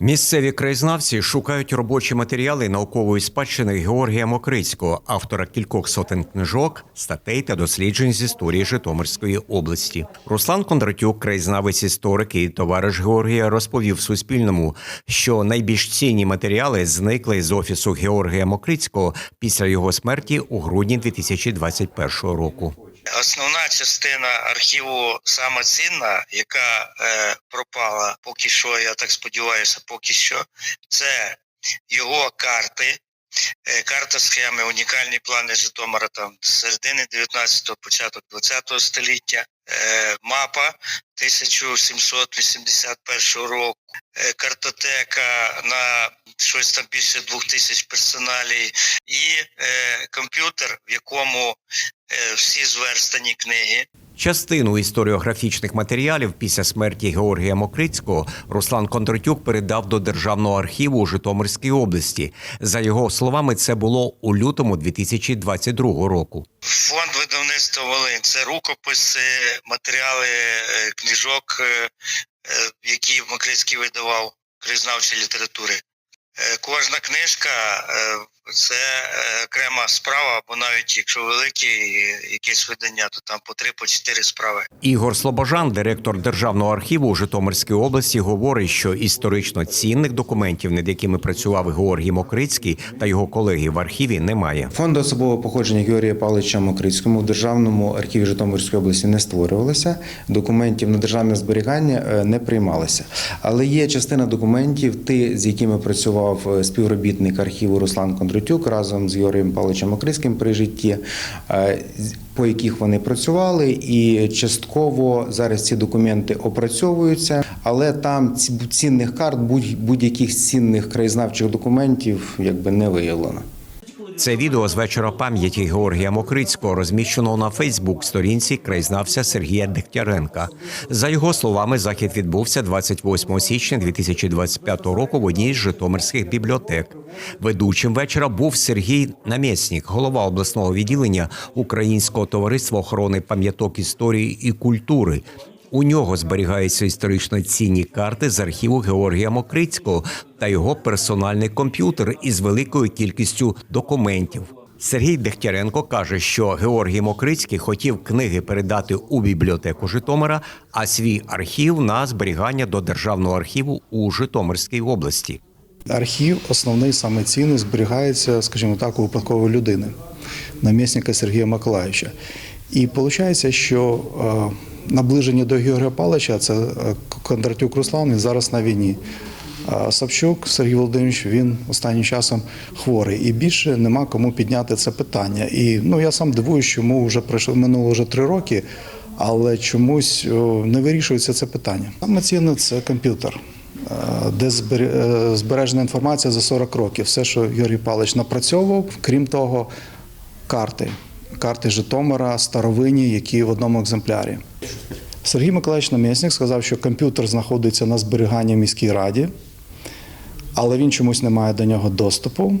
Місцеві краєзнавці шукають робочі матеріали наукової спадщини Георгія Мокрицького, автора кількох сотень книжок, статей та досліджень з історії Житомирської області. Руслан Кондратюк, краєзнавець історик і товариш Георгія, розповів Суспільному, що найбільш цінні матеріали зникли з офісу Георгія Мокрицького після його смерті у грудні 2021 року. Основна частина архіву саме цінна, яка е, пропала поки що, я так сподіваюся, поки що, це його карти. Е, Карта схеми, унікальні плани Житомира там середини 19-го, початок 20-го століття, мапа 1781 року, е, картотека на щось там більше двох тисяч персоналій, і е, комп'ютер, в якому е, всі зверстані книги. Частину історіографічних матеріалів після смерті Георгія Мокрицького Руслан Кондратюк передав до Державного архіву у Житомирській області. За його словами, це було у лютому 2022 року. Фонд видавництва Волинь це рукописи, матеріали е, книжок, е, е, які Мокрицький видавав кризнавчі літератури. Кожна книжка це е, окрема справа, або навіть якщо великі якесь видання, то там по три, по чотири справи. Ігор Слобожан, директор Державного архіву у Житомирській області, говорить, що історично цінних документів, над якими працював Георгій Мокрицький та його колеги в архіві, немає. Фонду особового походження Георгія Павловича Мокрицькому в Державному архіві Житомирської області не створювалося. Документів на державне зберігання е, не приймалося. Але є частина документів, ті, з якими працював е, співробітник архіву Руслан Кондратюк разом з Юрієм Павловичем Мокрицьким при житті, е, по яких вони працювали, і частково зараз ці документи опрацьовуються, але там ці- цінних карт, будь-яких цінних краєзнавчих документів якби не виявлено. Це відео з вечора пам'яті Георгія Мокрицького розміщено на Фейсбук-сторінці краєзнавця Сергія Дегтяренка. За його словами, захід відбувся 28 січня 2025 року в одній з житомирських бібліотек. Ведучим вечора був Сергій Намєснік, голова обласного відділення Українського товариства охорони пам'яток історії і культури. У нього зберігаються історично цінні карти з архіву Георгія Мокрицького та його персональний комп'ютер із великою кількістю документів. Сергій Дегтяренко каже, що Георгій Мокрицький хотів книги передати у бібліотеку Житомира, а свій архів на зберігання до державного архіву у Житомирській області. Архів основний саме цінний зберігається, скажімо так, у випадкової людини, намісника Сергія Миколаївича. І виходить, що наближення до Георгія Павловича це е, Кондратюк Руслан, він зараз на війні. Савчук Сергій Володимирович він останнім часом хворий, і більше нема кому підняти це питання. І ну я сам дивуюсь, чому вже пройшло минуло вже три роки, але чомусь не вирішується це питання. Саме цінне це комп'ютер. Е, де е, збережена інформація за 40 років. Все, що Юрій Павлович напрацьовував, крім того, карти. Карти Житомира, старовинні, які в одному екземплярі. Сергій Миколаївич Намєснік сказав, що комп'ютер знаходиться на зберіганні в міській раді, але він чомусь не має до нього доступу.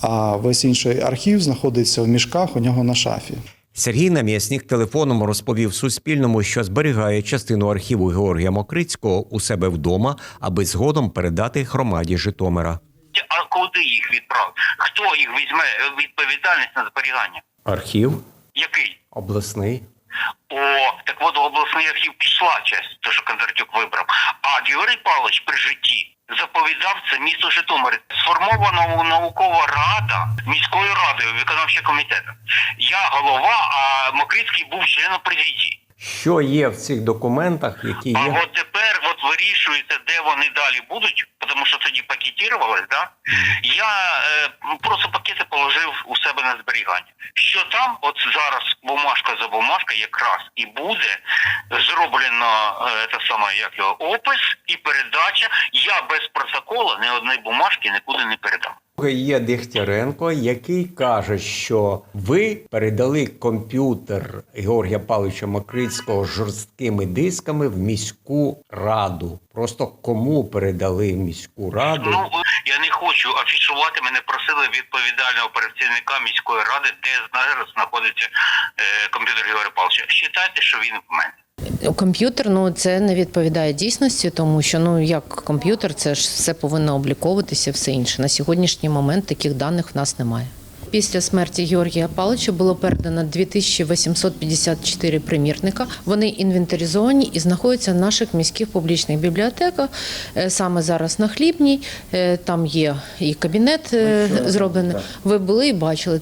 А весь інший архів знаходиться в мішках у нього на шафі. Сергій Намєснік телефоном розповів Суспільному, що зберігає частину архіву Георгія Мокрицького у себе вдома, аби згодом передати громаді Житомира. А куди їх відправити? Хто їх візьме е, відповідальність на зберігання? Архів Який? обласний. О, так от в обласний архів пішла часть, то що Кондратюк вибрав. А Юрій Павлович при житті заповідав це місто Житомир. Сформована наукова рада міською радою, виконавчим комітетом. Я голова, а Мокрицький був членом президії. Що є в цих документах, які А є? тепер от вирішується, де вони далі будуть, тому що тоді пакетувалось, да? Я е, просто пакети положив у себе на зберігання. Що там, от зараз бумажка за бумажка якраз і буде зроблено е, та сама, як його опис і передача. Я без протокола ні одної бумажки нікуди не передам. Є Дегтяренко, який каже, що ви передали комп'ютер Георгія Павловича Макрицького жорсткими дисками в міську раду. Просто кому передали в міську раду? Ну я не хочу афішувати. Мене просили відповідального працівника міської ради, де зараз знаходиться е, комп'ютер Георгія Павловича. Считайте, що він в мене. Комп'ютер ну це не відповідає дійсності, тому що ну як комп'ютер, це ж все повинно обліковуватися, все інше. На сьогоднішній момент таких даних в нас немає. Після смерті Георгія Павловича було передано 2854 примірника. Вони інвентаризовані і знаходяться в наших міських публічних бібліотеках. Е, Саме зараз на хлібній Е, там є і кабінет е, зроблений. Ви були і бачили.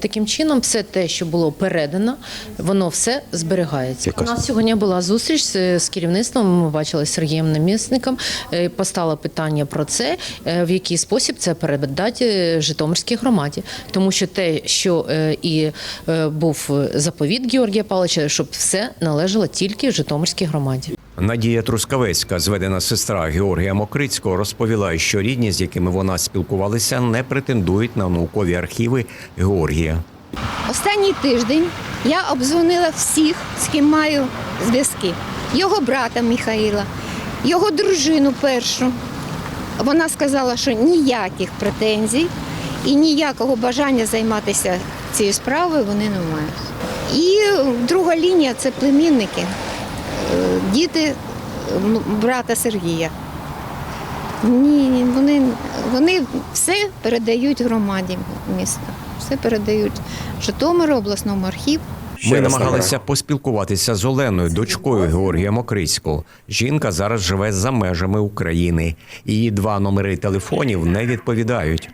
Таким чином, все те, що було передано, воно все зберігається. У нас сьогодні була зустріч з, керівництвом. Ми бачили з Сергієм Намісником. Постало питання про це, в який спосіб це передати Житомирській громаді, тому що те, що е, і е, був заповіт Георгія Павловича, щоб все належало тільки Житомирській громаді. Надія Трускавецька, зведена сестра Георгія Мокрицького, розповіла, що рідні, з якими вона спілкувалася, не претендують на наукові архіви Георгія. Останній тиждень я обдзвонила всіх, з ким маю зв'язки. Його брата Михаїла, його дружину першу. Вона сказала, що ніяких претензій і ніякого бажання займатися цією справою вони не мають. І друга лінія це племінники, е, діти брата Сергія. Ні, ні, вони, вони все передають громаді міста. Все передають Житомиру, обласному архіву. Ми намагалися поспілкуватися з Оленою, дочкою Георгія Мокрицького. Жінка зараз живе за межами України. Її два номери телефонів не відповідають.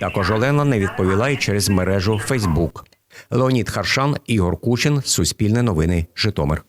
Також Олена не відповіла і через мережу Фейсбук. Леонід Харшан, Ігор Кучин, Суспільне новини, Житомир.